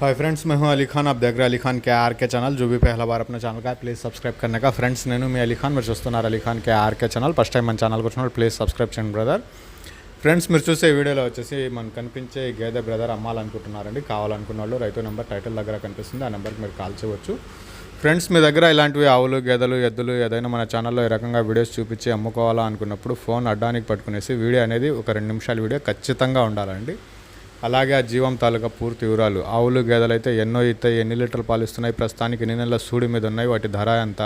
Hi friends मैं हूं अली खान आप देख रहे हैं अली खान के आर के चैनल जो भी पहला बार अपने ఛానల్ का ప్లీజ్ సబ్స్క్రైబ్ करने का ఫ్రెండ్స్ నేను మీ అలీ ఖాన్ మీరు చూస్తున్నారు Ali Khan K RK channel first time మన ఛానల్కి వచ్చినప్పుడు ప్లీజ్ సబ్స్క్రైబ్ చేయండి బ్రదర్ ఫ్రెండ్స్ మీరు చూసే ఈ వీడియోలో వచ్చేసి మనకు కనిపించే ఈ గేదె బ్రదర్ అమ్మాలనుకుంటున్నారండి కావాలనుకున్న వాళ్ళు రైతు నెంబర్ టైటిల్ దగ్గర కనిపిస్తుంది ఆ నెంబర్కి మీరు కాల్ చేయవచ్చు ఫ్రెండ్స్ మీ దగ్గర ఇలాంటివి ఆవులు గేదెలు ఎద్దులు ఏదైనా మన ఛానల్లో ఈ రకంగా వీడియోస్ చూపించి అమ్ముకోవాలా అనుకున్నప్పుడు ఫోన్ అడ్డానికి పట్టుకునేసి వీడియో అనేది ఒక రెండు నిమిషాల వీడియో ఖచ్చితంగా ఉండాలండి అలాగే ఆ జీవం తాలూకా పూర్తి వివరాలు. ఆవులు గేదెలు అయితే ఎన్నో ఇస్తాయి ఎన్ని లీటర్లు పాలిస్తున్నాయి ప్రస్తుతానికి ఎన్ని నెలల సూడి మీద ఉన్నాయి వాటి ధర ఎంత?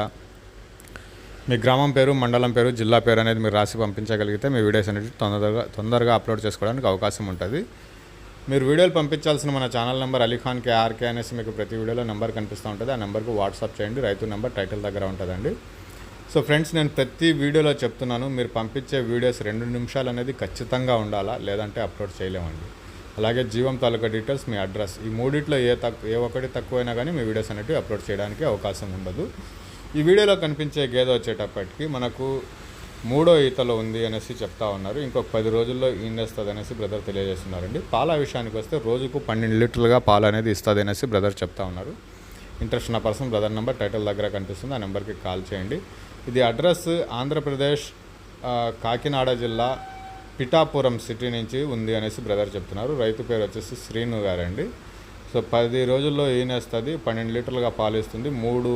మీ గ్రామం పేరు మండలం పేరు జిల్లా పేరు అనేది మీరు రాసి పంపించగలిగితే మీ వీడియోస్ అనేది తొందరగా తొందరగా అప్లోడ్ చేసుకోవడానికి అవకాశం ఉంటుంది. మీరు వీడియోలు పంపించాల్సిన మన ఛానల్ నెంబర్ అలీఖాన్ కేఆర్కే అనేసి మీకు ప్రతి వీడియోలో నెంబర్ కనిపిస్తూ ఉంటుంది. ఆ నెంబర్కి వాట్సాప్ చేయండి రైతు నెంబర్ టైటిల్ దగ్గర ఉంటుందండి. సో ఫ్రెండ్స్ నేను ప్రతి వీడియోలో చెప్తున్నాను మీరు పంపించే వీడియోస్ రెండు నిమిషాలు అనేది ఖచ్చితంగా ఉండాలా లేదంటే అప్లోడ్ చేయలేమండి. అలాగే జీవం తాలూకా డీటెయిల్స్ మీ అడ్రస్ ఈ మూడిట్లో ఏ తక్కువ ఏ ఒక్కటి తక్కువైనా కానీ మీ వీడియోస్ అనేవి అప్లోడ్ చేయడానికి అవకాశం ఉండదు. ఈ వీడియోలో కనిపించే గేదె వచ్చేటప్పటికి మనకు మూడో ఈతలో ఉంది అనేసి చెప్తా ఉన్నారు. ఇంకొక పది రోజుల్లో ఈనేస్తుంది అనేసి బ్రదర్ తెలియజేస్తున్నారండి. పాల విషయానికి వస్తే రోజుకు పన్నెండు లీటర్లుగా పాలు అనేది ఇస్తుంది అనేసి బ్రదర్ చెప్తా ఉన్నారు. ఇంట్రెస్ట్ ఉన్న పర్సన్ బ్రదర్ నెంబర్ టైటిల్ దగ్గర కనిపిస్తుంది. ఆ నెంబర్కి కాల్ చేయండి. ఇది అడ్రస్ ఆంధ్రప్రదేశ్ కాకినాడ జిల్లా పిఠాపురం సిటీ నుంచి ఉంది అనేసి బ్రదర్ చెప్తున్నారు. రైతు పేరు వచ్చేసి శ్రీను గారండి. సో పది రోజుల్లో ఈనేస్తుంది పన్నెండు లీటర్లుగా పాలు ఇస్తుంది మూడు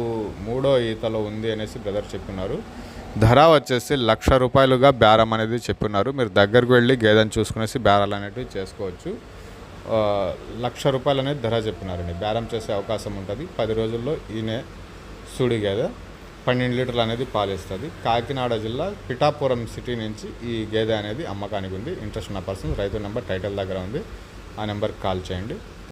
మూడో ఈతలో ఉంది అనేసి బ్రదర్ చెప్తున్నారు ధర వచ్చేసి లక్ష రూపాయలుగా బేరం అనేది చెప్పున్నారు మీరు దగ్గరకు వెళ్ళి గేదెని చూసుకునేసి బేరాలు అనేటివి చేసుకోవచ్చు. లక్ష రూపాయలు అనేది ధర చెప్పినారండి. బేరం చేసే అవకాశం ఉంటుంది. పది రోజుల్లో ఈయనే సూడి గేదె. పన్నెండు లీటర్లు అనేది పాలిస్తుంది. కాకినాడ జిల్లా పిఠాపురం సిటీ నుంచి ఈ గేదె అనేది అమ్మకానికి ఉంది. ఇంట్రెస్ట్ ఉన్న పర్సన్ రైతు నెంబర్ టైటిల్ దగ్గర ఉంది. ఆ నెంబర్కి కాల్ చేయండి.